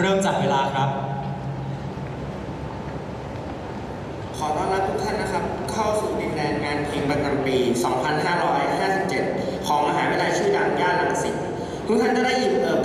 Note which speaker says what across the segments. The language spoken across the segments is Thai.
Speaker 1: เริ่มจากเวลาครับ
Speaker 2: ขอต้อนรับทุกท่านนะครับ เข้าสู่ดินแดนงานเพลงประจำปี 2557 ของมหาวิทยาลัยชื่อดังย่านรังสิตทุกท่านจะได้ยิน
Speaker 3: เอิ
Speaker 2: บ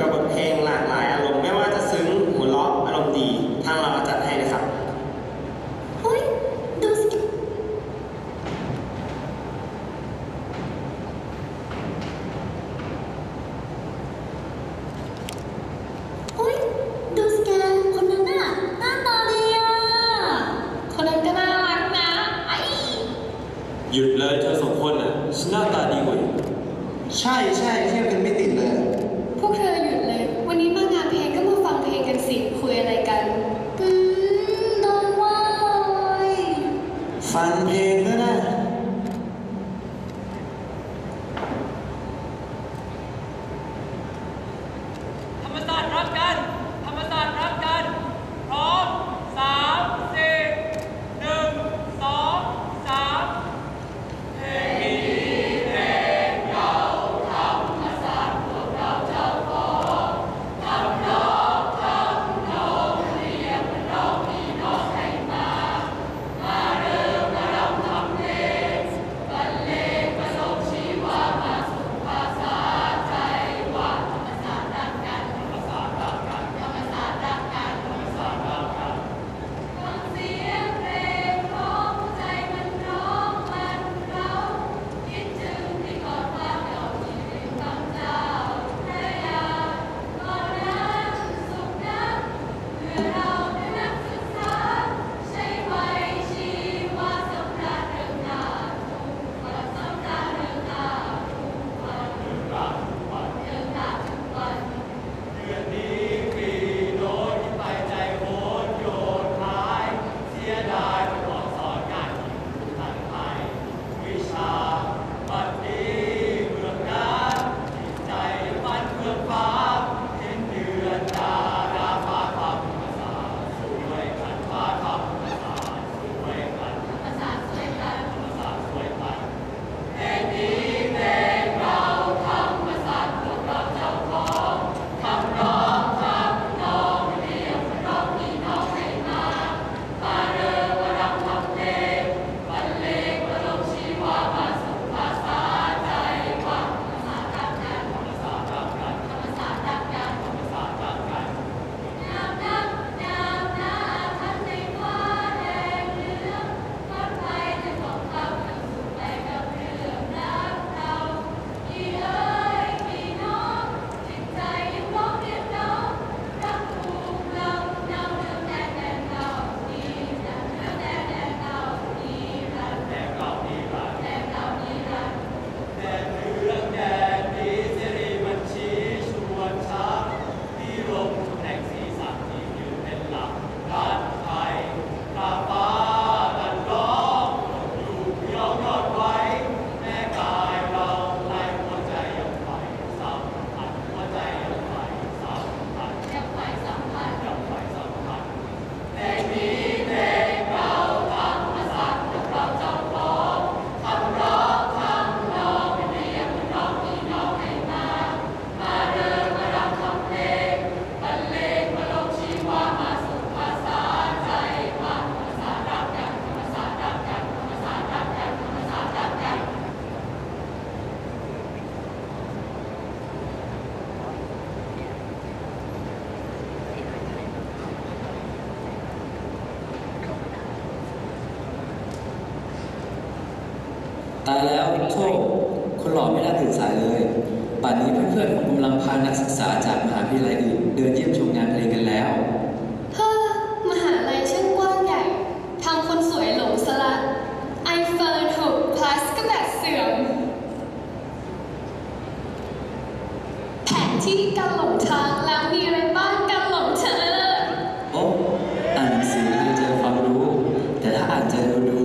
Speaker 4: แล้วโทษคนหล่อไม่น่าตื่นสายเลยป่านนี้เพื่อนๆผมกำลังพานักศึกษาจากมหาวิทยาลัยอื่นเดินเยี่ยมชมงานเพลงกันแล้ว
Speaker 5: เฮ้อมหาลัยช่างกว้างใหญ่ทำคนสวยหลงสละไอโฟน6 plus ก็แบบเสื่อม แผนที่การหลงทางแล้วมีอะไรบ้างการหลงเธอ
Speaker 4: โอ้อ่านหนังสือจะเจอความรู้ แต่ถ้าอ่านใจเราดู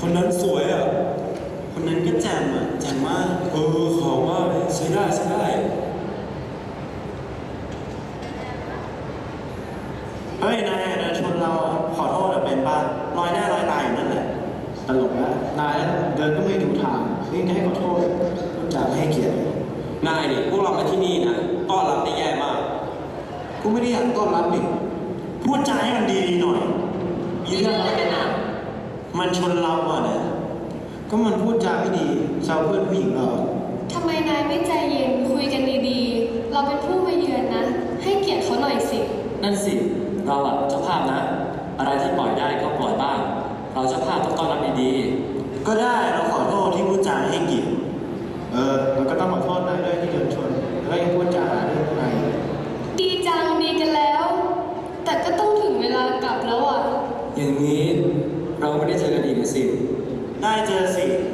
Speaker 4: คนนั้
Speaker 6: นส
Speaker 7: วยอะ
Speaker 2: คนนั้นก็แจ่มอะแจ่มมาก
Speaker 7: เออขอมากใช้ได้ใช้ได้
Speaker 2: เฮ้ยนายเดินชนเราอะขอโทษอะเป็นป่ะลอยหน้าลอยตาอยู่นั่นแหละ
Speaker 1: ตลกนะนายเดินก็ไม่ดูทางนี่จะให้ขอโทษพูดจาไม่ให้เกียรติ
Speaker 7: นายนี่พวกเรามาที่นี่นะต้อนรับได้แย่มาก
Speaker 1: กูไม่ได้อยากต้อนรับนี่
Speaker 2: พูดจาให้มันดีๆหน่อย
Speaker 3: มีเรื่องอะไรกันอะ
Speaker 2: มันชนเราอะนะ
Speaker 1: ก็มันพูดจาไม่ดีแซวเพื่อนผู้หญิงเรา
Speaker 5: ทำไมนายไม่ใจเย็นคุยกันดีๆ เราเป็นผู้มาเยือนนะ ให้เกียรติเขาหน่อยสิ
Speaker 4: นั่นสิ เราอะเจ้าภาพนะ อะไรที่ปล่อยได้ก็ปล่อยบ้าง เราเจ้าภาพต้องต้อนรับดี
Speaker 2: ก็ได้เราขอโทษที่พูดจาไม่ให้เกียรติ
Speaker 1: เออเราก็ต้องขอโทษนายด้วยที่เดินชน แล้วยังพูดจาหาเรื่องนาย
Speaker 5: ดีจังดีกันแล้ว แต่ก็ต้องถึงเวลากลับแล้วอะ
Speaker 4: ๆ อย่างนี้เราไม่ได้เจอกันอีกนะสิ
Speaker 2: ได้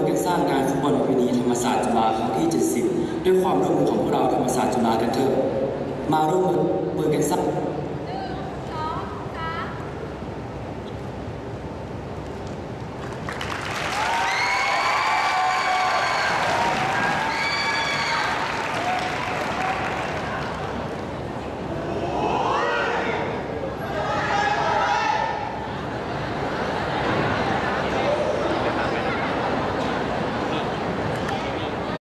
Speaker 2: มาร่
Speaker 6: วม
Speaker 4: กันสร้างงานฟุตบอลประเพณีธรรมศาสตร์จุฬาครั้งที่ 70 ด้วยความร่วมมือของพวกเราธรรมศาสตร์จุฬากันเถอะ มาร่วมมือกันสร้าง